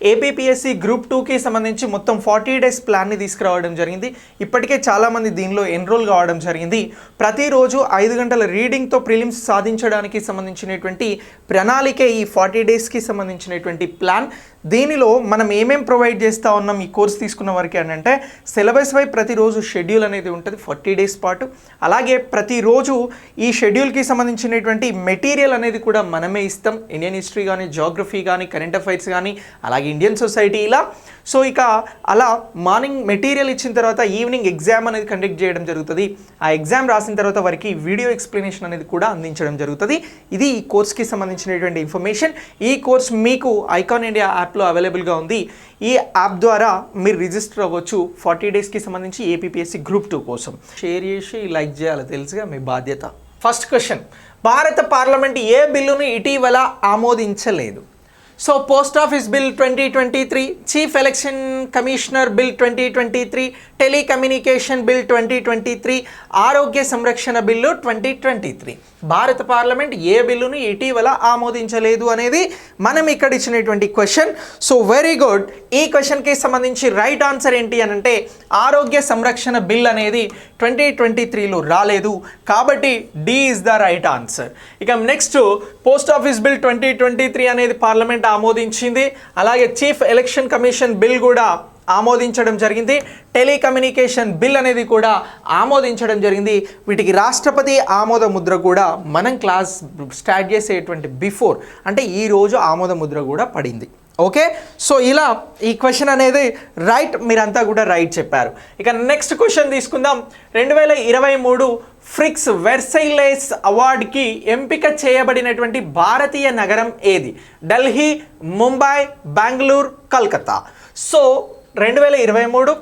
APPSC group టూకి సంబంధించి మొత్తం ఫార్టీ డేస్ ప్లాన్ని తీసుకురావడం జరిగింది. ఇప్పటికే చాలామంది దీనిలో ఎన్రోల్ కావడం జరిగింది. ప్రతిరోజు ఐదు గంటల రీడింగ్తో ప్రిలిమ్స్ సాధించడానికి సంబంధించినటువంటి ప్రణాళికే ఈ ఫార్టీ డేస్కి సంబంధించినటువంటి ప్లాన్ దీనిలో మనం ఏమేం ప్రొవైడ్ చేస్తూ ఉన్నాం ఈ కోర్స్ తీసుకున్న వరకు అంటే సిలబస్ వై ప్రతిరోజు షెడ్యూల్ అనేది ఉంటుంది ఫార్టీ డేస్ పాటు. అలాగే ప్రతిరోజు ఈ షెడ్యూల్కి సంబంధించినటువంటి మెటీరియల్ అనేది కూడా మనమే ఇస్తాం. ఇండియన్ హిస్టరీ కానీ జాగ్రఫీ కానీ కరెంట్ అఫైర్స్ కానీ అలాగే ఇండియన్ సొసైటీ ఇలా. సో ఇక అలా మార్నింగ్ మెటీరియల్ ఇచ్చిన తర్వాత ఈవినింగ్ ఎగ్జామ్ అనేది కండక్ట్ చేయడం జరుగుతుంది. ఆ ఎగ్జామ్ రాసిన తర్వాత వారికి వీడియో ఎక్స్ప్లెనేషన్ అనేది కూడా అందించడం జరుగుతుంది. ఇది ఈ కోర్స్కి సంబంధించినటువంటి ఇన్ఫర్మేషన్. ఈ కోర్స్ మీకు ఐకాన్ ఇండియా యాప్ యాప్లో అవైలబుల్గా ఉంది. ఈ యాప్ ద్వారా మీరు రిజిస్టర్ అవ్వచ్చు ఫార్టీ డేస్కి సంబంధించి ఏపీపీఎస్సీ గ్రూప్ టూ కోసం. షేర్ చేసి లైక్ చేయాలి తెలుసుగా మీ బాధ్యత. First question. భారత పార్లమెంట్ ఏ బిల్లును ఇటీవల ఆమోదించలేదు? So post office bill twenty twenty three chief election commissioner bill twenty twenty three telecommunication bill twenty twenty three ఆరోగ్య సంరక్షణ bill twenty twenty three Bharat parliament ఏ బిల్లును ఇటీవల ఆమోదించలేదు అనేది మనం ఇక్కడ ఇచ్చినటువంటి క్వశ్చన్ సో వెరీ గుడ్ ఈ క్వశ్చన్కి సంబంధించి రైట్ ఆన్సర్ ఏంటి అని అంటే ఆరోగ్య సంరక్షణ బిల్ అనేది ట్వంటీ ట్వంటీ త్రీలో రాలేదు. కాబట్టి D is the right answer ఇక next post office bill twenty twenty three అనేది పార్లమెంట్ ఆమోదించింది. అలాగే చీఫ్ ఎలక్షన్ కమిషన్ బిల్ కూడా ఆమోదించడం జరిగింది. టెలికమ్యూనికేషన్ బిల్ అనేది కూడా ఆమోదించడం జరిగింది. వీటికి రాష్ట్రపతి ఆమోద ముద్ర కూడా మనం క్లాస్ స్టార్ట్ చేసేటువంటి బిఫోర్ అంటే ఈ రోజు ఆమోద ముద్ర కూడా పడింది. ఓకే సో ఇలా ఈ క్వశ్చన్ అనేది రైట్ మీరంతా కూడా రైట్ చెప్పారు. ఇక నెక్స్ట్ క్వశ్చన్ తీసుకుందాం. రెండు వేల ఇరవై మూడు ఫ్రిక్స్ వెర్సైలెస్ అవార్డ్కి ఎంపిక చేయబడినటువంటి భారతీయ నగరం ఏది? ఢిల్లీ ముంబై బెంగళూరు కల్కత్తా. సో రెండు వేల ఇరవై మూడు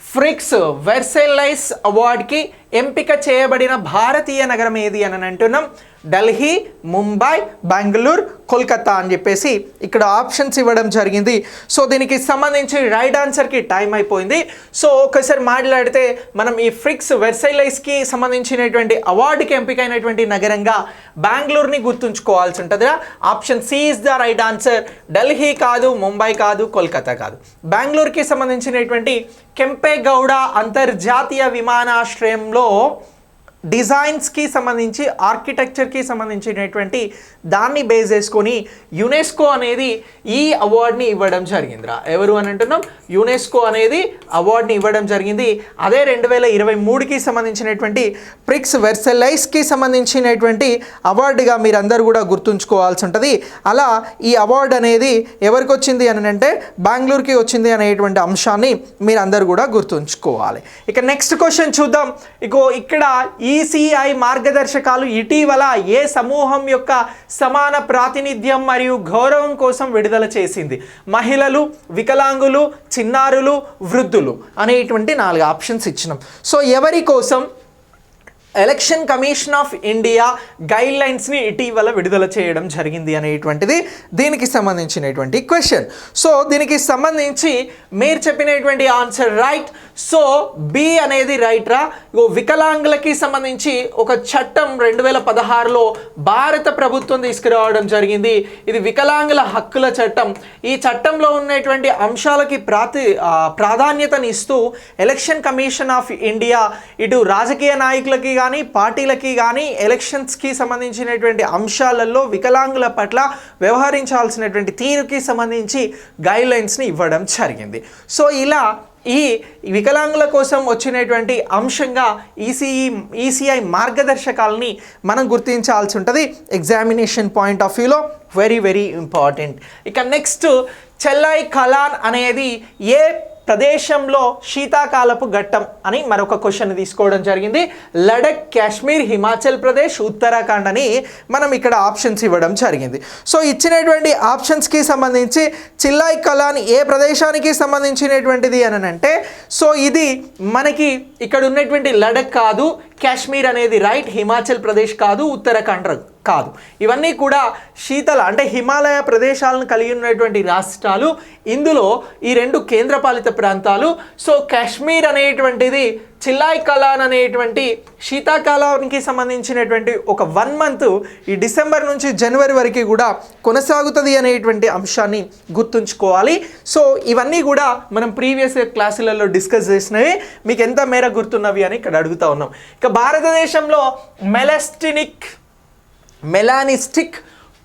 ఫ్రిక్స్ వెర్సైలైస్ అవార్డ్కి ఎంపిక చేయబడిన భారతీయ నగరం ఏది అని అంటున్నాం. ఢిల్లీ ముంబై బెంగళూరు కోల్కతా అని చెప్పేసి ఇక్కడ ఆప్షన్స్ ఇవ్వడం జరిగింది. సో దీనికి సంబంధించి రైట్ ఆన్సర్కి టైం అయిపోయింది. సో ఒకసారి మాట్లాడితే మనం ఈ ఫ్రిక్స్ వెర్సైలైస్కి సంబంధించినటువంటి అవార్డుకి ఎంపికైనటువంటి నగరంగా బెంగళూరుని గుర్తుంచుకోవాల్సి ఉంటుంది option C is the right answer. Delhi కాదు ముంబై కాదు కోల్కతా కాదు. బెంగళూరుకి సంబంధించినటువంటి కెంపేగౌడ అంతర్జాతీయ విమానాశ్రయంలో డిజైన్స్కి సంబంధించి ఆర్కిటెక్చర్కి సంబంధించినటువంటి దాన్ని బేస్ చేసుకొని యునెస్కో అనేది ఈ అవార్డ్ని ఇవ్వడం జరిగిందిరా. ఎవరు అని అంటున్నాం? యునెస్కో అనేది అవార్డ్ని ఇవ్వడం జరిగింది. అదే రెండు వేల ఇరవై మూడుకి సంబంధించినటువంటి ప్రిక్స్ వెర్సెలైస్కి సంబంధించినటువంటి అవార్డుగా మీరందరూ కూడా గుర్తుంచుకోవాల్సి ఉంటుంది అలా ఈ అవార్డు అనేది ఎవరికి వచ్చింది అని అంటే బెంగళూరుకి వచ్చింది అనేటువంటి అంశాన్ని మీరందరూ కూడా గుర్తుంచుకోవాలి. ఇక నెక్స్ట్ క్వశ్చన్ చూద్దాం. ఇగో ఇక్కడ ఈ ఈసీఐ మార్గదర్శకాలు ఇటీవల ఏ సమూహం యొక్క సమాన ప్రాతినిధ్యం మరియు గౌరవం కోసం విడుదల చేసింది? మహిళలు వికలాంగులు చిన్నారులు వృద్ధులు అనేటువంటి నాలుగు ఆప్షన్స్ ఇచ్చినాం. సో ఎవరి కోసం ఎలక్షన్ కమిషన్ ఆఫ్ ఇండియా గైడ్ లైన్స్ని ఇటీవల విడుదల చేయడం జరిగింది అనేటువంటిది దీనికి సంబంధించినటువంటి క్వశ్చన్. సో దీనికి సంబంధించి మీరు చెప్పినటువంటి ఆన్సర్ రైట్. సో బి అనేది రైట్ రా. ఇగో వికలాంగులకి సంబంధించి ఒక చట్టం రెండు వేల పదహారులో భారత ప్రభుత్వం తీసుకురావడం జరిగింది. ఇది వికలాంగుల హక్కుల చట్టం. ఈ చట్టంలో ఉన్నటువంటి అంశాలకి ప్రాతి ప్రాధాన్యతనిస్తూ ఎలక్షన్ కమిషన్ ఆఫ్ ఇండియా ఇటు రాజకీయ నాయకులకి కానీ పార్టీలకి కానీ ఎలక్షన్స్కి సంబంధించినటువంటి అంశాలలో వికలాంగుల పట్ల వ్యవహరించాల్సినటువంటి తీరుకి సంబంధించి గైడ్లైన్స్ని ఇవ్వడం జరిగింది. సో ఇలా ఈ వికలాంగుల కోసం వచ్చినటువంటి అంశంగా ఈసీఈ ఈసీఐ మార్గదర్శకాలని మనం గుర్తించాల్సి ఉంటుంది. ఎగ్జామినేషన్ పాయింట్ ఆఫ్ వ్యూలో వెరీ వెరీ ఇంపార్టెంట్. ఇక నెక్స్ట్ చెల్లై కలాన్ అనేది ఏ ప్రదేశంలో శీతాకాలపు ఘట్టం అని మరొక క్వశ్చన్ తీసుకోవడం జరిగింది. లడక్ కాశ్మీర్ హిమాచల్ ప్రదేశ్ ఉత్తరాఖండ్ అని మనం ఇక్కడ ఆప్షన్స్ ఇవ్వడం జరిగింది. సో ఇచ్చినటువంటి ఆప్షన్స్కి సంబంధించి చిల్లాయి కలాన్ ఏ ప్రదేశానికి సంబంధించినటువంటిది అని అంటే సో ఇది మనకి ఇక్కడ ఉన్నటువంటి లడక్ కాదు కాశ్మీర్ అనేది రైట్ హిమాచల్ ప్రదేశ్ కాదు ఉత్తరాఖండ్ కాదు. ఇవన్నీ కూడా శీతల అంటే హిమాలయ ప్రదేశాలను కలిగి ఉన్నటువంటి రాష్ట్రాలు. ఇందులో ఈ రెండు కేంద్రపాలిత ప్రాంతాలు. సో కాశ్మీర్ అనేటువంటిది చిల్లాయ్ కలాన్ అనేటువంటి శీతాకాలానికి సంబంధించినటువంటి ఒక వన్ మంత్ ఈ డిసెంబర్ నుంచి జనవరి వరకు కూడా కొనసాగుతుంది అనేటువంటి అంశాన్ని గుర్తుంచుకోవాలి. సో ఇవన్నీ కూడా మనం ప్రీవియస్ క్లాసులలో డిస్కస్ చేసినవి. మీకు ఎంత మేర గుర్తున్నవి అని ఇక్కడ అడుగుతా ఉన్నాం. ఇక భారతదేశంలో మెలస్టినిక్ మెలానిస్టిక్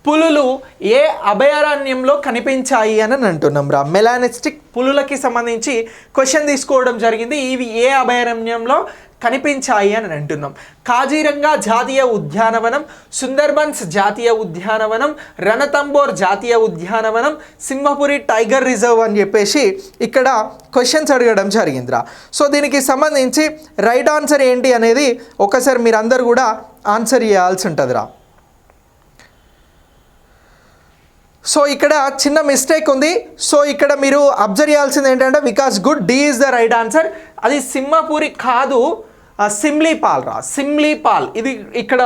పులులు ఏ అభయారణ్యంలో కనిపించాయి అని అంటున్నాం రా. మెలానిస్టిక్ పులులకి సంబంధించి క్వశ్చన్ తీసుకోవడం జరిగింది. ఇవి ఏ అభయారణ్యంలో కనిపించాయి అని అంటున్నాం. కాజీరంగా జాతీయ ఉద్యానవనం సుందర్బన్స్ జాతీయ ఉద్యానవనం రణతంబోర్ జాతీయ ఉద్యానవనం సింహపురి టైగర్ రిజర్వ్ అని చెప్పేసి ఇక్కడ క్వశ్చన్స్ అడగడం జరిగిందిరా సో దీనికి సంబంధించి రైట్ ఆన్సర్ ఏంటి అనేది ఒకసారి మీరందరూ కూడా ఆన్సర్ చేయాల్సి ఉంటుందిరా సో ఇక్కడ చిన్న మిస్టేక్ ఉంది. సో ఇక్కడ మీరు అబ్జర్వ్ చేయాల్సింది ఏంటంటే because good D is the right answer అది సింహపూరి కాదు. సిమ్లీపాల్ రా సిమ్లీపాల్ ఇది ఇక్కడ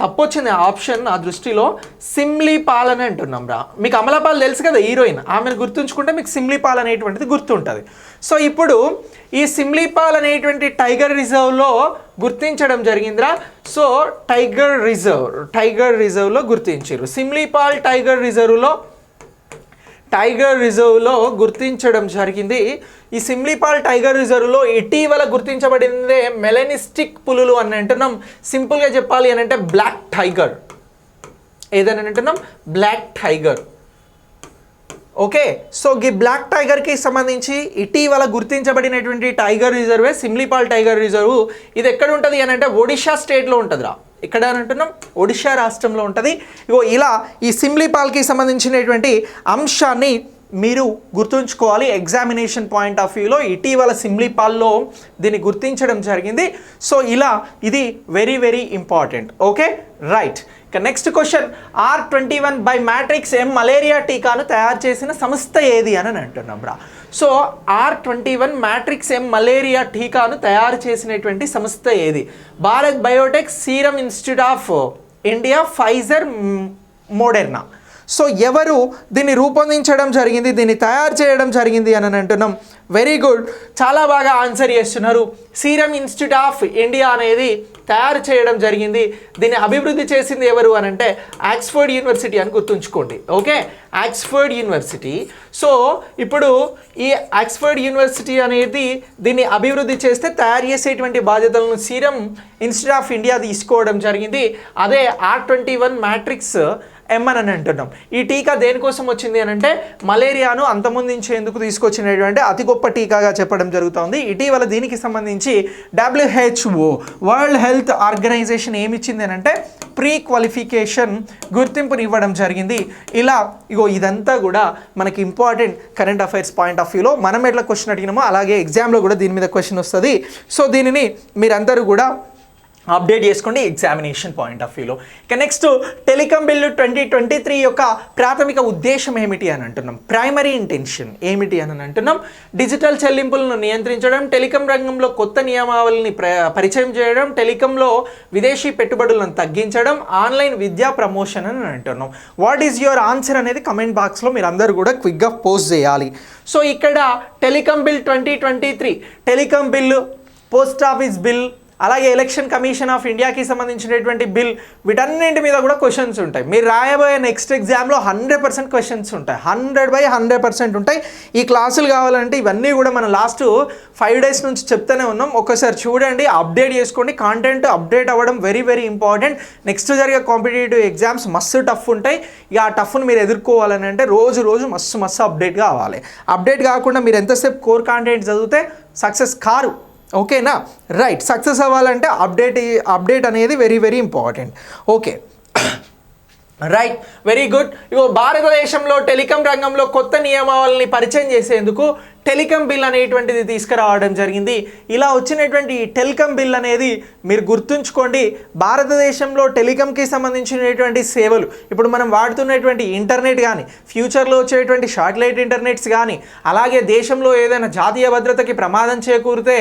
తప్పు వచ్చింది ఆప్షన్ నా దృష్టిలో సిమ్లీపాల్ అని అంటున్నాం రా. మీకు అమలాపాల్ తెలుసు కదా హీరోయిన్. ఆమెను గుర్తుంచుకుంటే మీకు సిమ్లీపాల్ అనేటువంటిది గుర్తుంటుంది. సో ఇప్పుడు ఈ సిమ్లీపాల్ అనేటువంటి టైగర్ రిజర్వ్లో గుర్తించడం జరిగిందిరా. సో టైగర్ రిజర్వ్ టైగర్ రిజర్వ్లో గుర్తించారు సిమ్లీపాల్ టైగర్ రిజర్వ్లో టైగర్ రిజర్వ్లో గుర్తించడం జరిగింది. ఈ సిమ్లీపాల్ టైగర్ రిజర్వ్లో ఇటీవల గుర్తించబడిందే మెలనిస్టిక్ పులులు అని అంటున్నాం. సింపుల్గా చెప్పాలి అని అంటే బ్లాక్ టైగర్. ఏదని అంటున్నాం? Black tiger. ఓకే సో ఈ బ్లాక్ టైగర్కి సంబంధించి ఇటీవల గుర్తించబడినటువంటి టైగర్ రిజర్వే సిమ్లీపాల్ టైగర్ రిజర్వ్. ఇది ఎక్కడ ఉంటుంది అని అంటే ఒడిషా స్టేట్లో ఉంటుందిరా. ఎక్కడ అని అంటున్నాం. ఒడిషా రాష్ట్రంలో ఉంటుంది. ఇగో ఇలా ఈ సిమ్లీపాల్కి సంబంధించినటువంటి అంశాన్ని మీరు గుర్తుంచుకోవాలి. ఎగ్జామినేషన్ పాయింట్ ఆఫ్ వ్యూలో ఇటీవల సిమ్లీపాల్లో దీన్ని గుర్తించడం జరిగింది. సో ఇలా ఇది very very important okay right ఇక next question R twenty one by matrix M malaria టీకాను తయారు చేసిన సంస్థ ఏది అని అంటున్నాం రా. So R twenty one matrix M malaria టీకాను తయారు చేసినటువంటి సంస్థ ఏది? Bharat biotech serum institute of India Pfizer Moderna. So ఎవరు దీన్ని రూపొందించడం జరిగింది దీన్ని తయారు చేయడం జరిగింది అని అంటున్నాం. వెరీ గుడ్ చాలా బాగా ఆన్సర్ చేస్తున్నారు. సీరం ఇన్స్టిట్యూట్ ఆఫ్ ఇండియా అనేది తయారు చేయడం జరిగింది. దీన్ని అభివృద్ధి చేసింది ఎవరు అని అంటే ఆక్స్ఫర్డ్ యూనివర్సిటీ అని గుర్తుంచుకోండి. ఓకే ఆక్స్ఫర్డ్ యూనివర్సిటీ సో ఇప్పుడు ఈ ఆక్స్ఫర్డ్ యూనివర్సిటీ అనేది దీన్ని అభివృద్ధి చేస్తే తయారు చేసేటువంటి బాధ్యతలను సీరం ఇన్స్టిట్యూట్ ఆఫ్ ఇండియా తీసుకోవడం జరిగింది. అదే ఆర్ ట్వంటీ వన్ మ్యాట్రిక్స్ ఎమ్మన్ అని అంటున్నాం. ఈ టీకా దేనికోసం వచ్చింది అని అంటే మలేరియాను అంతమొందించేందుకు తీసుకొచ్చినటువంటి అతి గొప్ప టీకాగా చెప్పడం జరుగుతోంది. ఇటీవల దీనికి సంబంధించి డబ్ల్యూహెచ్ఓ వరల్డ్ హెల్త్ ఆర్గనైజేషన్ ఏమిచ్చింది అని అంటే ప్రీ క్వాలిఫికేషన్ గుర్తింపుని ఇవ్వడం జరిగింది. ఇలా ఇగో ఇదంతా కూడా మనకి important current affairs point of వ్యూలో మనం ఎట్లా క్వశ్చన్ అడిగినామో అలాగే ఎగ్జామ్లో కూడా దీని మీద క్వశ్చన్ వస్తుంది. సో దీనిని మీరందరూ కూడా అప్డేట్ చేసుకోండి ఎగ్జామినేషన్ పాయింట్ ఆఫ్ వ్యూలో. ఇక next telecom bill twenty twenty three యొక్క ప్రాథమిక ఉద్దేశం ఏమిటి అని అంటున్నాం. ప్రైమరీ ఇంటెన్షన్ ఏమిటి అని అంటున్నాం. డిజిటల్ చెల్లింపులను నియంత్రించడం టెలికాం రంగంలో కొత్త నియమావళిని ప్ర పరిచయం చేయడం టెలికాంలో విదేశీ పెట్టుబడులను తగ్గించడం ఆన్లైన్ విద్యా ప్రమోషన్ అని అంటున్నాం. వాట్ ఈజ్ యువర్ ఆన్సర్ అనేది కమెంట్ బాక్స్లో మీరు అందరూ కూడా క్విక్గా పోస్ట్ చేయాలి. సో ఇక్కడ telecom bill twenty twenty three telecom bill post office bill అలాగే ఎలక్షన్ కమిషన్ ఆఫ్ ఇండియాకి సంబంధించినటువంటి బిల్ వీటన్నింటి మీద కూడా క్వశ్చన్స్ ఉంటాయి. మీరు రాయబోయే నెక్స్ట్ ఎగ్జామ్లో హండ్రెడ్ పర్సెంట్ క్వశ్చన్స్ ఉంటాయి. హండ్రెడ్ బై హండ్రెడ్ పర్సెంట్ ఉంటాయి. ఈ క్లాసులు కావాలంటే ఇవన్నీ కూడా మనం లాస్ట్ ఫైవ్ డేస్ నుంచి చెప్తూనే ఉన్నాం. ఒకసారి చూడండి అప్డేట్ చేసుకోండి. కాంటెంట్ అప్డేట్ అవ్వడం వెరీ వెరీ ఇంపార్టెంట్ నెక్స్ట్ జరిగే కాంపిటేటివ్ ఎగ్జామ్స్ మస్తు టఫ్ ఉంటాయి. ఇక ఆ టఫ్ను మీరు ఎదుర్కోవాలని అంటే రోజు రోజు మస్తు మస్తు అప్డేట్ కావాలి. అప్డేట్ కాకుండా మీరు ఎంతసేపు కోర్ కాంటెంట్ చదివితే సక్సెస్ కారు. ఓకేనా? రైట్ సక్సెస్ అవ్వాలంటే అప్డేట్ అప్డేట్ అనేది very very important okay right very good ఇగో భారతదేశంలో టెలికాం రంగంలో కొత్త నియమావళిని పరిచయం చేసేందుకు టెలికం బిల్ అనేటువంటిది తీసుకురావడం జరిగింది. ఇలా వచ్చినటువంటి ఈ టెలికం బిల్ అనేది మీరు గుర్తుంచుకోండి భారతదేశంలో టెలికంకి సంబంధించినటువంటి సేవలు ఇప్పుడు మనం వాడుతున్నటువంటి ఇంటర్నెట్ కానీ ఫ్యూచర్లో వచ్చేటువంటి శాటిలైట్ ఇంటర్నెట్స్ కానీ అలాగే దేశంలో ఏదైనా జాతీయ భద్రతకి ప్రమాదం చేకూరితే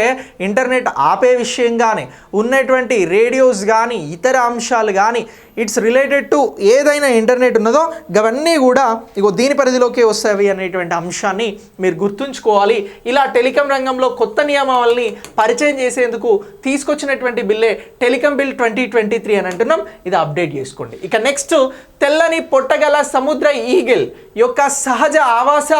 ఇంటర్నెట్ ఆపే విషయం కానీ ఉన్నటువంటి రేడియోస్ కానీ ఇతర అంశాలు కానీ ఇట్స్ రిలేటెడ్ టు ఏదైనా ఇంటర్నెట్ ఉన్నదో ఇవన్నీ కూడా ఇగో దీని పరిధిలోకి వస్తాయి అనేటువంటి అంశాన్ని మీరు గుర్తుంచుకో గుర్తుంచుకోవాలి ఇలా టెలికాం రంగంలో కొత్త నియమావళిని పరిచయం చేసేందుకు తీసుకొచ్చినటువంటి బిల్లే telecom bill twenty twenty three అని అంటున్నాం. ఇది అప్డేట్ చేసుకోండి. ఇక నెక్స్ట్ తెల్లని పొట్టగల సముద్ర ఈగిల్ యొక్క సహజ ఆవాస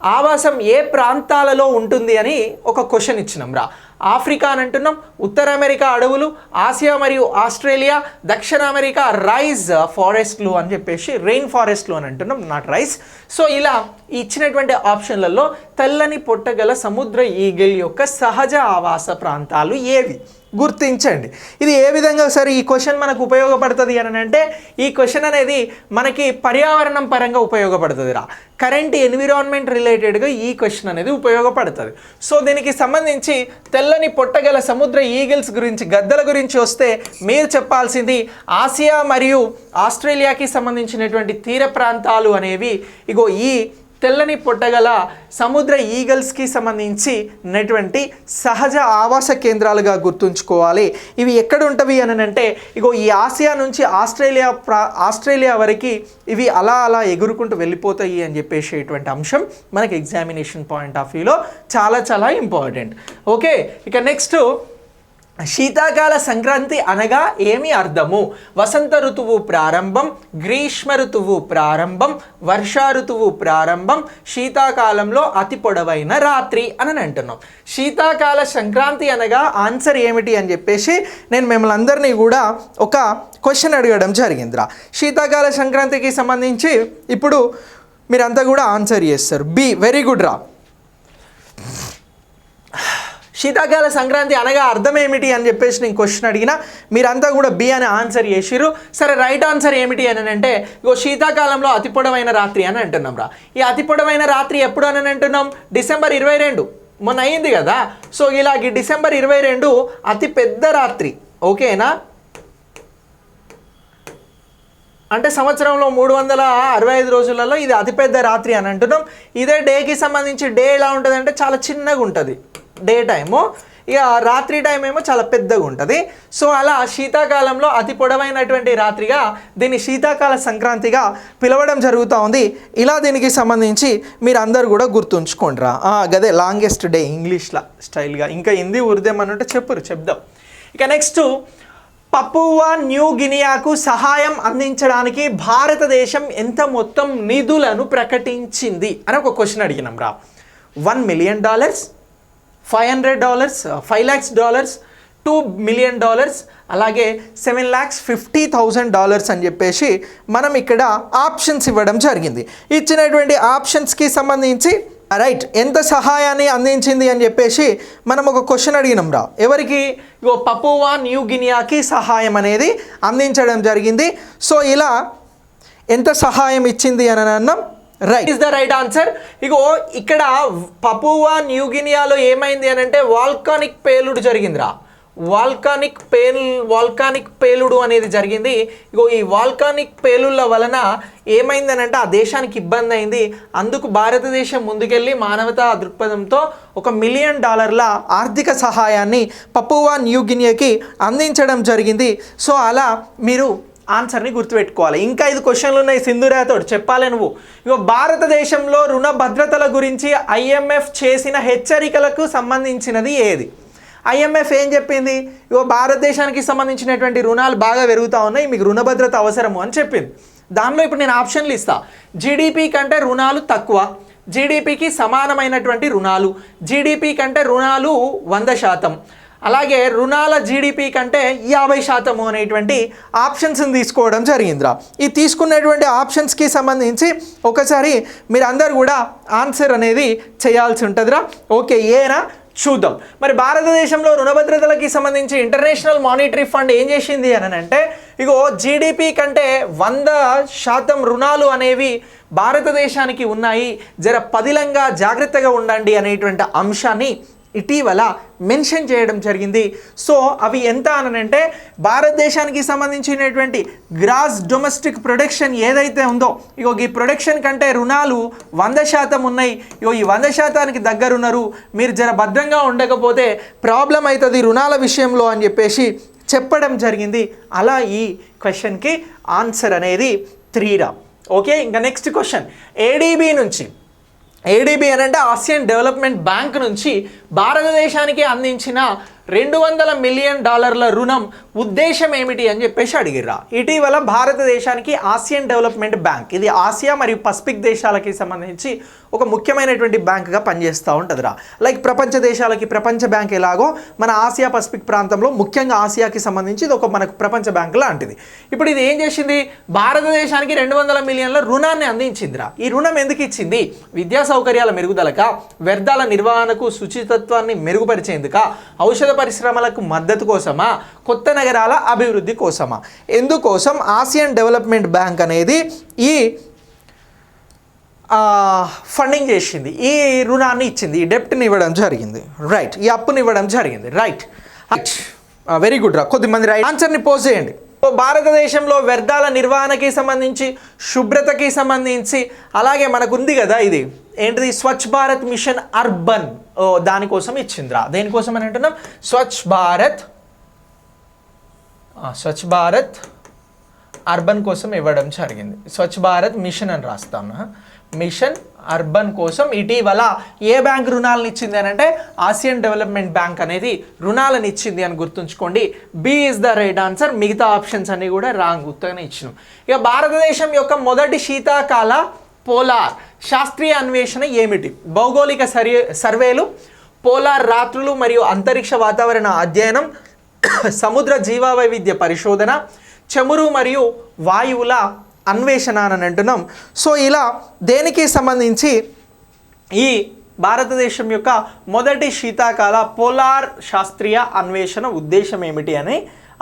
ఆవాసం ఏ ప్రాంతాలలో ఉంటుంది అని ఒక క్వశ్చన్ ఇచ్చినాం రా. ఆఫ్రికా అని అంటున్నాం. ఉత్తర అమెరికా అడవులు ఆసియా మరియు ఆస్ట్రేలియా దక్షిణ అమెరికా రైస్ ఫారెస్ట్లు అని చెప్పేసి రెయిన్ ఫారెస్ట్లు అని అంటున్నాం నాట్ రైస్ సో ఇలా ఇచ్చినటువంటి ఆప్షన్లలో తెల్లని పొట్టగల సముద్ర ఈగిల్ యొక్క సహజ ఆవాస ప్రాంతాలు ఏవి? గుర్తించండి. ఇది ఏ విధంగా సరే ఈ క్వశ్చన్ మనకు ఉపయోగపడుతుంది అని అంటే ఈ క్వశ్చన్ అనేది మనకి పర్యావరణం పరంగా ఉపయోగపడుతుంది రా. కరెంట్ ఎన్విరాన్మెంట్ రిలేటెడ్గా ఈ క్వశ్చన్ అనేది ఉపయోగపడుతుంది. సో దీనికి సంబంధించి తెల్లని పొట్టగల సముద్ర ఈగిల్స్ గురించి గద్దల గురించి వస్తే మీరు చెప్పాల్సింది ఆసియా మరియు ఆస్ట్రేలియాకి సంబంధించినటువంటి తీర ప్రాంతాలు అనేవి. ఇగో ఈ తెల్లని పొట్టగల సముద్ర ఈగల్స్కి సంబంధించి ఉన్నటువంటి సహజ ఆవాస కేంద్రాలుగా గుర్తుంచుకోవాలి. ఇవి ఎక్కడ ఉంటవి అని అంటే ఇగో ఈ ఆసియా నుంచి ఆస్ట్రేలియా ప్రా ఆస్ట్రేలియా వరకు ఇవి అలా అలా ఎగురుకుంటూ వెళ్ళిపోతాయి అని చెప్పేసేటువంటి అంశం మనకి ఎగ్జామినేషన్ పాయింట్ ఆఫ్ వ్యూలో చాలా చాలా ఇంపార్టెంట్. ఓకే ఇక నెక్స్ట్ శీతాకాల సంక్రాంతి అనగా ఏమి అర్థము? వసంత ఋతువు ప్రారంభం గ్రీష్మ ఋతువు ప్రారంభం వర్షా ఋతువు ప్రారంభం శీతాకాలంలో అతి పొడవైన రాత్రి అని అంటున్నాం. శీతాకాల సంక్రాంతి అనగా ఆన్సర్ ఏమిటి అని చెప్పేసి నేను మిమ్మల్ని అందరినీ కూడా ఒక క్వశ్చన్ అడగడం జరిగిందిరా. శీతాకాల సంక్రాంతికి సంబంధించి ఇప్పుడు మీరంతా కూడా ఆన్సర్ చేస్తారు. బి వెరీ గుడ్ రా. శీతాకాల సంక్రాంతి అనగా అర్థం ఏమిటి అని చెప్పేసి నేను క్వశ్చన్ అడిగినా మీరంతా కూడా బి అని ఆన్సర్ చేసిరు సరే రైట్ ఆన్సర్ ఏమిటి అని అంటే ఇగో శీతాకాలంలో అతి పొడవైన రాత్రి అని అంటున్నాం రా. ఈ అతి పొడవైన రాత్రి ఎప్పుడు అని అంటున్నాం? డిసెంబర్ ఇరవై రెండు. మొన్న అయింది కదా. సో ఇలాగ డిసెంబర్ ఇరవై రెండు అతి పెద్ద రాత్రి. ఓకేనా? అంటే సంవత్సరంలో మూడు వందల అరవై ఐదు రోజులలో ఇది అతిపెద్ద రాత్రి అని అంటున్నాం. ఇదే డేకి సంబంధించి డే ఎలా ఉంటుంది అంటే చాలా చిన్నగా ఉంటుంది. Day time. ఇక రాత్రి టైం ఏమో చాలా పెద్దగా ఉంటుంది. సో అలా శీతాకాలంలో అతి పొడవైనటువంటి రాత్రిగా దీన్ని శీతాకాల సంక్రాంతిగా పిలవడం జరుగుతూ ఉంది. ఇలా దీనికి సంబంధించి మీరు అందరు కూడా గుర్తుంచుకోండిరా. ఆ, గదే లాంగెస్ట్ డే ఇంగ్లీష్లో స్టైల్గా. ఇంకా హిందీ ఉర్దేమని చెప్పురు చెప్దాం. ఇక నెక్స్ట్ పపువా న్యూ గినియాకు సహాయం అందించడానికి భారతదేశం ఎంత మొత్తం నిధులను ప్రకటించింది? అని ఒక క్వశ్చన్ అడిగినాం రా one million dollars? Five hundred dollars five lakhs dollars two million dollars అలాగే seven lakhs fifty thousand dollars అని చెప్పేసి మనం ఇక్కడ ఆప్షన్స్ ఇవ్వడం జరిగింది. ఇచ్చినటువంటి ఆప్షన్స్కి సంబంధించి రైట్ ఎంత సహాయాన్ని అందించింది అని చెప్పేసి మనం ఒక క్వశ్చన్ అడిగినాం రా. ఎవరికి? ఇగో పపువా న్యూ గినియాకి సహాయం అనేది అందించడం జరిగింది. సో ఇలా ఎంత సహాయం ఇచ్చింది అని అన్నాం. Right is the right answer ఇగో ఇక్కడ పపువా న్యూగినియాలో ఏమైంది అని అంటే వాల్కానిక్ పేలుడు జరిగిందిరా. వాల్కానిక్ పేల్ వాల్కానిక్ పేలుడు అనేది జరిగింది. ఇగో ఈ వాల్కానిక్ పేలుళ్ళ వలన ఏమైందనంటే ఆ దేశానికి ఇబ్బంది అయింది. అందుకు భారతదేశం ముందుకెళ్ళి మానవతా దృక్పథంతో ఒక మిలియన్ డాలర్ల ఆర్థిక సహాయాన్ని పపువా న్యూగినియాకి అందించడం జరిగింది. సో అలా మీరు ఆన్సర్ని గుర్తుపెట్టుకోవాలి. ఇంకా ఐదు క్వశ్చన్లు ఉన్నాయి సింధురాతోడు. చెప్పాలి నువ్వు. ఇగో భారతదేశంలో రుణ భద్రతల గురించి ఐఎంఎఫ్ చేసిన హెచ్చరికలకు సంబంధించినది ఏది? ఐఎంఎఫ్ ఏం చెప్పింది? ఇగో భారతదేశానికి సంబంధించినటువంటి రుణాలు బాగా పెరుగుతూ ఉన్నాయి. మీకు రుణ భద్రత అవసరము అని చెప్పింది. దానిలో ఇప్పుడు నేను ఆప్షన్లు ఇస్తా జీడిపి కంటే రుణాలు తక్కువ. జీడిపికి సమానమైనటువంటి రుణాలు. జీడిపి కంటే రుణాలు వంద శాతం. అలాగే రుణాల జీడిపి కంటే యాభై శాతము అనేటువంటి ఆప్షన్స్ని తీసుకోవడం జరిగిందిరా. ఈ తీసుకున్నటువంటి ఆప్షన్స్కి సంబంధించి ఒకసారి మీరు అందరు కూడా ఆన్సర్ అనేది చేయాల్సి ఉంటుందిరా. ఓకే ఏనా చూద్దాం. మరి భారతదేశంలో రుణ భద్రతలకి సంబంధించి ఇంటర్నేషనల్ మానిటరీ ఫండ్ ఏం చేసింది అని అంటే ఇగో జీడిపి కంటే వంద శాతం రుణాలు అనేవి భారతదేశానికి ఉన్నాయి. జర పదిలంగా జాగ్రత్తగా ఉండండి అనేటువంటి అంశాన్ని ఇటీవల మెన్షన్ చేయడం జరిగింది. సో అవి ఎంత అనంటే భారతదేశానికి సంబంధించినటువంటి గ్రాస్ డొమెస్టిక్ ప్రొడక్షన్ ఏదైతే ఉందో ఇగో ఈ ప్రొడక్షన్ కంటే రుణాలు వంద శాతం ఉన్నాయి. ఇగో ఈ వంద శాతానికి దగ్గరున్నారు. మీరు జర భద్రంగా ఉండకపోతే ప్రాబ్లం అవుతుంది రుణాల విషయంలో అని చెప్పేసి చెప్పడం జరిగింది. అలా ఈ క్వశ్చన్కి ఆన్సర్ అనేది త్రీరా ఓకే ఇంకా నెక్స్ట్ క్వశ్చన్. ఏడీబీ నుంచి. ఏడీబీ అని అంటే ఆసియన్ డెవలప్మెంట్ బ్యాంక్ నుంచి భారతదేశానికి అందించిన రెండు వందల మిలియన్ డాలర్ల రుణం ఉద్దేశం ఏమిటి అని చెప్పేసి అడిగిర్రా. ఇటీవల భారతదేశానికి ఆసియన్ డెవలప్మెంట్ బ్యాంక్ ఇది ఆసియా మరియు పసిఫిక్ దేశాలకి సంబంధించి ఒక ముఖ్యమైనటువంటి బ్యాంక్గా పనిచేస్తూ ఉంటుందిరా. లైక్ ప్రపంచ దేశాలకి ప్రపంచ బ్యాంక్ ఎలాగో మన ఆసియా పసిఫిక్ ప్రాంతంలో ముఖ్యంగా ఆసియాకి సంబంధించి ఇది ఒక మనకు ప్రపంచ బ్యాంక్ లాంటిది. ఇప్పుడు ఇది ఏం చేసింది? భారతదేశానికి రెండు వందల మిలియన్ల రుణాన్ని అందించిందిరా. ఈ రుణం ఎందుకు ఇచ్చింది? విద్యా సౌకర్యాల మెరుగుదలక వ్యర్థాల నిర్వహణకు శుచితత్వాన్ని మెరుగుపరిచేందుక ఔషధ పరిశ్రమలకు మద్దతు కోసమా? కొత్త నగరాల అభివృద్ధి కోసమా? ఎందుకోసం ఆసియన్ డెవలప్మెంట్ బ్యాంక్ అనేది ఈ ఫండింగ్ చేసింది. ఈ రుణాన్ని ఇచ్చింది. ఈ డెప్ట్ని ఇవ్వడం జరిగింది. రైట్ ఈ అప్పుని ఇవ్వడం జరిగింది. రైట్ వెరీ గుడ్ రా. కొద్దిమంది రైట్ ఆన్సర్ని పోజ్ చేయండి. భారతదేశంలో వ్యర్థాల నిర్వహణకి సంబంధించి శుభ్రతకి సంబంధించి అలాగే మనకుంది కదా ఇది. ఏంటిది? Swachh Bharat mission urban. ఓ దానికోసం ఇచ్చిందిరా. దేనికోసం అని అంటున్నాం? స్వచ్ఛ భారత్ స్వచ్ఛ భారత్ అర్బన్ కోసం ఇవ్వడం జరిగింది. స్వచ్ఛ భారత్ మిషన్ అని రాస్తాను మిషన్ అర్బన్ కోసం ఇటీవల ఏ బ్యాంక్ రుణాలను ఇచ్చింది అని అంటే ఆసియన్ డెవలప్మెంట్ బ్యాంక్ అనేది రుణాలను ఇచ్చింది అని గుర్తుంచుకోండి. B is the right answer. మిగతా ఆప్షన్స్ అన్నీ కూడా రాంగ్ గుర్తుగానే ఇచ్చినాం. ఇక భారతదేశం యొక్క మొదటి శీతాకాల పోలార్ శాస్త్రీయ అన్వేషణ ఏమిటి? భౌగోళిక సర్వే సర్వేలు పోలార్ రాత్రులు మరియు అంతరిక్ష వాతావరణ అధ్యయనం సముద్ర జీవవైవిధ్య పరిశోధన చమురు మరియు వాయువుల అన్వేషణ అని అంటున్నాం. సో ఇలా దేనికి సంబంధించి ఈ భారతదేశం యొక్క మొదటి శీతాకాల పోలార్ శాస్త్రీయ అన్వేషణ ఉద్దేశం ఏమిటి అని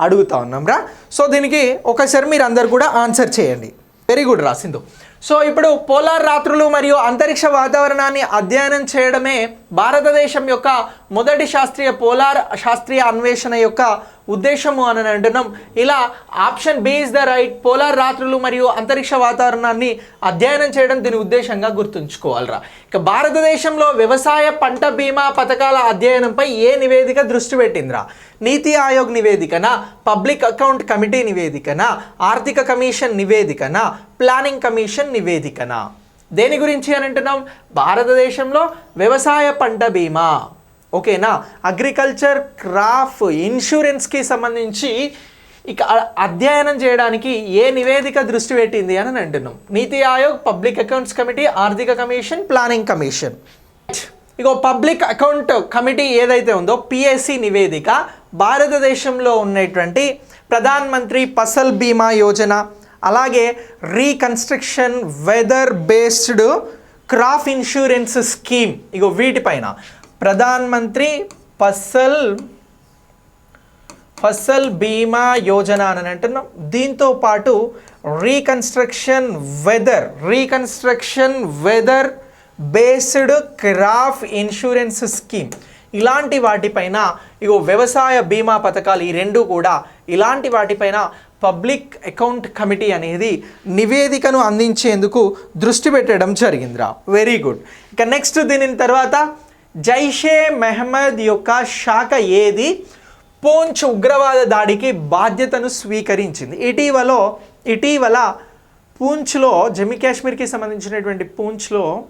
అడుగుతా ఉన్నాం రా. సో దీనికి ఒకసారి మీరు అందరు కూడా ఆన్సర్ చేయండి. వెరీ గుడ్ రాసింధు సో ఇప్పుడు పోలార్ రాత్రులు మరియు అంతరిక్ష వాతావరణాన్ని అధ్యయనం చేయడమే భారతదేశం యొక్క మొదటి శాస్త్రీయ పోలార్ శాస్త్రీయ అన్వేషణ యొక్క ఉద్దేశము అని అంటున్నాం. ఇలా option B is the right polar రాత్రులు మరియు అంతరిక్ష వాతావరణాన్ని అధ్యయనం చేయడం దీని ఉద్దేశంగా గుర్తుంచుకోవాలిరా. ఇక భారతదేశంలో వ్యవసాయ పంట బీమా పథకాల అధ్యయనంపై ఏ నివేదిక దృష్టి పెట్టిందిరా? నీతి ఆయోగ్ నివేదికన? పబ్లిక్ అకౌంట్ కమిటీ నివేదికన? ఆర్థిక కమిషన్ నివేదికన? ప్లానింగ్ కమిషన్ నివేదికన? దేని గురించి అని అంటున్నాం? భారతదేశంలో వ్యవసాయ పంట బీమా. ఓకేనా అగ్రికల్చర్ క్రాఫ్ట్ ఇన్సూరెన్స్కి సంబంధించి ఇక అధ్యయనం చేయడానికి ఏ నివేదిక దృష్టి పెట్టింది అని అంటున్నాం. NITI Aayog public accounts committee ఆర్థిక కమిషన్ ప్లానింగ్ కమిషన్ ఇగో పబ్లిక్ అకౌంట్ కమిటీ ఏదైతే ఉందో పిఎస్సి నివేదిక భారతదేశంలో ఉన్నటువంటి ప్రధాన్ మంత్రి ఫసల్ బీమా యోజన అలాగే reconstruction weather based crop insurance scheme ఇగో వీటిపైన ప్రధాన్ మంత్రి ఫసల్ ఫసల్ బీమా యోజన అని అంటున్నాం. దీంతో పాటు reconstruction weather reconstruction weather based crop insurance scheme. ఇలాంటి వాటిపైన ఇగో వ్యవసాయ బీమా పథకాలు ఈ రెండు కూడా ఇలాంటి వాటిపైన పబ్లిక్ అకౌంట్ కమిటీ అనేది నివేదికను అందించేందుకు దృష్టి పెట్టడం జరిగిందిరా. Very good. ఇక నెక్స్ట్ దీని తర్వాత జైషే మెహమ్మద్ యొక్క శాఖ ఏది? పోంచ్ ఉగ్రవాద దాడికి బాధ్యతను స్వీకరించింది. ఇటీవల ఇటీవల పూంచ్లో జమ్మూ కాశ్మీర్కి సంబంధించినటువంటి పూంచ్లో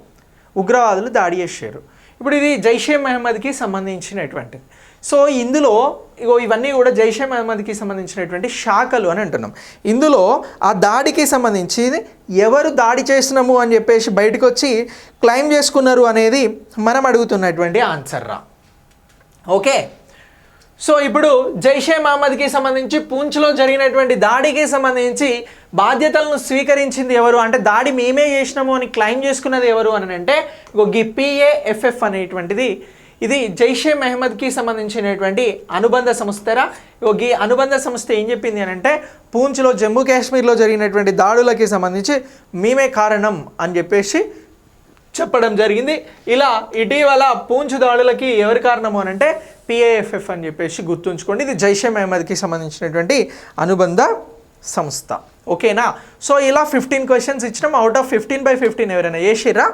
ఉగ్రవాదులు దాడి చేశారు. ఇప్పుడు ఇది జైషే మహమ్మద్కి సంబంధించినటువంటిది. సో ఇందులో ఇగో ఇవన్నీ కూడా జైషే మహమ్మద్కి సంబంధించినటువంటి శాఖలు అని అంటున్నాం. ఇందులో ఆ దాడికి సంబంధించి ఎవరు దాడి చేసినాము అని చెప్పేసి బయటకు వచ్చి క్లైమ్ చేసుకున్నారు అనేది మనం అడుగుతున్నటువంటి ఆన్సర్ రా. ఓకే? సో ఇప్పుడు జైషే మహమ్మద్కి సంబంధించి పూంచ్లో జరిగినటువంటి దాడికి సంబంధించి బాధ్యతలను స్వీకరించింది ఎవరు? అంటే దాడి మేమే చేసినాము అని క్లెయిమ్ చేసుకున్నది ఎవరు అని అంటే ఈ పిఏఎఫ్ఎఫ్ అనేటువంటిది ఇది జైషే మెహమ్మద్కి సంబంధించినటువంటి అనుబంధ సంస్థరా? ఈ అనుబంధ సంస్థ ఏం చెప్పింది అని అంటే పూంచ్లో జమ్మూ కాశ్మీర్లో జరిగినటువంటి దాడులకి సంబంధించి మేమే కారణం అని చెప్పేసి చెప్పడం జరిగింది. ఇలా ఇటీవల పూంచ్ దాడులకి ఎవరి కారణము అని అంటే పిఏఎఫ్ఎఫ్ అని చెప్పేసి గుర్తుంచుకోండి. ఇది జైషే మహమ్మద్కి సంబంధించినటువంటి అనుబంధ సంస్థ. ఓకేనా? సో ఇలా ఫిఫ్టీన్ క్వశ్చన్స్ ఇచ్చినాం. Out of fifteen by fifteen ఎవరైనా చేసిర్రా?